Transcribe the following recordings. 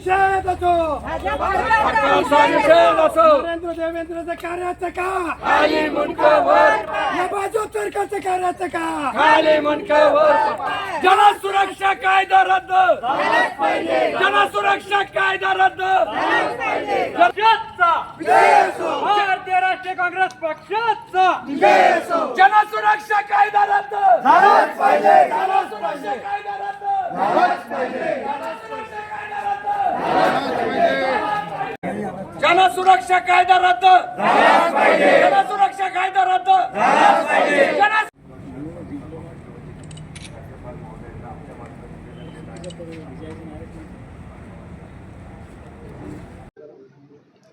निषेध असो. नरेंद्र देवेंद्रचं कार्याचं का? खाली मुंडकावर या बाजू सरकारचं कार्याचं का? खाली मुंडकावर जनसुरक्षा कायदा रद्द. जनसुरक्षा कायदा रद्द. पक्षाचा. भारतीय राष्ट्रीय काँग्रेस पक्षाचा. जनसुरक्षा कायदा रद्द. जनसुरक्षा कायदा रद्द झालाच पाहिजे जनसुरक्षा कायदा रद्द जनसुरक्षा कायदा रद्द. जनसुरक्षा कायदा रद्द.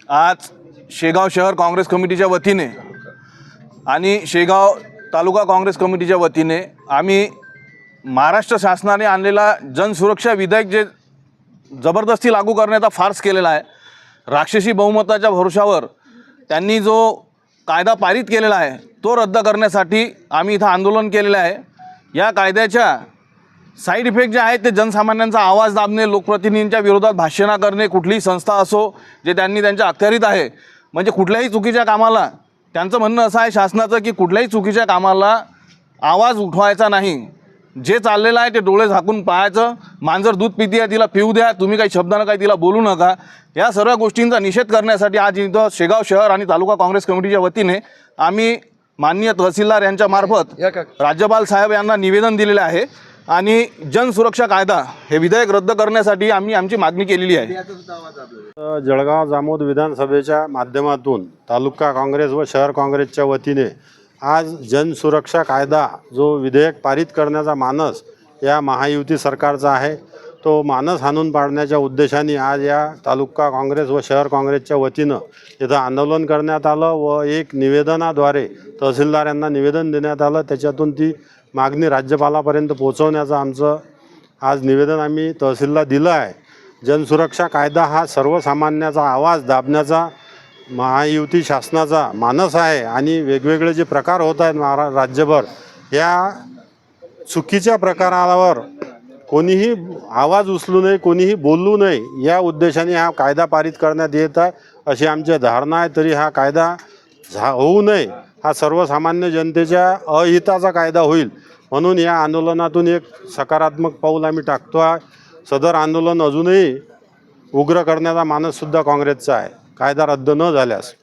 आज शेगाव शहर काँग्रेस कमिटीच्या वतीने आणि शेगाव तालुका काँग्रेस कमिटीच्या वतीने आम्ही महाराष्ट्र शासनाने आणलेला जनसुरक्षा विधेयक जे जबरदस्ती लागू करण्याचा फार्स केलेला आहे राक्षसी बहुमताच्या भरोशावर त्यांनी जो कायदा पारित केलेला आहे तो रद्द करण्यासाठी आम्ही इथं आंदोलन केलेलं आहे. या कायद्याच्या साईड इफेक्ट जे आहेत ते जनसामान्यांचा आवाज दाबणे लोकप्रतिनिधींच्या विरोधात भाषणं करणे कुठलीही संस्था असो जे त्यांनी त्यांच्या अखत्यारीत आहे म्हणजे कुठल्याही चुकीच्या कामाला त्यांचं म्हणणं असं आहे शासनाचं की कुठल्याही चुकीच्या कामाला आवाज उठवायचा नाही. जे चाललेलं आहे ते डोळे झाकून पाहायचं. मांजर दूध पिती आहे तिला पिऊ द्या. तुम्ही काही शब्दानं काही तिला बोलू नका. या सर्व गोष्टींचा निषेध करण्यासाठी आज इथं शेगाव शहर आणि तालुका काँग्रेस कमिटीच्या वतीने आम्ही माननीय तहसीलदार यांच्या मार्फत राज्यपाल साहेब यांना निवेदन दिलेले आहे आणि जनसुरक्षा कायदा हे विधेयक रद्द करण्यासाठी आम्ही आमची मागणी केलेली आहे. जळगाव जामोद विधानसभेच्या माध्यमातून तालुका काँग्रेस व शहर काँग्रेसच्या वतीने आज जनसुरक्षा कायदा जो विधेयक पारित करण्याचा मानस या महायुती सरकारचा आहे तो मानस हाणून पाडण्याच्या उद्देशाने आज या तालुका काँग्रेस व शहर काँग्रेसच्या वतीनं इथं आंदोलन करण्यात आलं व एक निवेदनाद्वारे तहसीलदार यांना निवेदन देण्यात आलं. त्याच्यातून ती मागणी राज्यपालापर्यंत पोहोचवण्याचं आमचं आज निवेदन आम्ही तहसीलला दिलं आहे. जनसुरक्षा कायदा हा सर्वसामान्याचा आवाज दाबण्याचा महायुती शासनाचा मानस आहे आणि वेगवेगळे जे प्रकार होत आहेत महारा राज्यभर या चुकीच्या प्रकारावर कोणीही आवाज उचलू नये कोणीही बोलू नये या उद्देशाने हा कायदा पारित करण्यात येत आहे. अशी आमची धारणा आहे तरी हा कायदा झा होऊ नये. हा सर्वसामान्य जनतेच्या अहिताचा कायदा होईल. म्हणून या आंदोलनातून एक सकारात्मक पाऊल आम्ही टाकतो आहे. सदर आंदोलन अजूनही उग्र करण्याचा मानससुद्धा काँग्रेसचा आहे. कायदा रद्द न झाल्यास.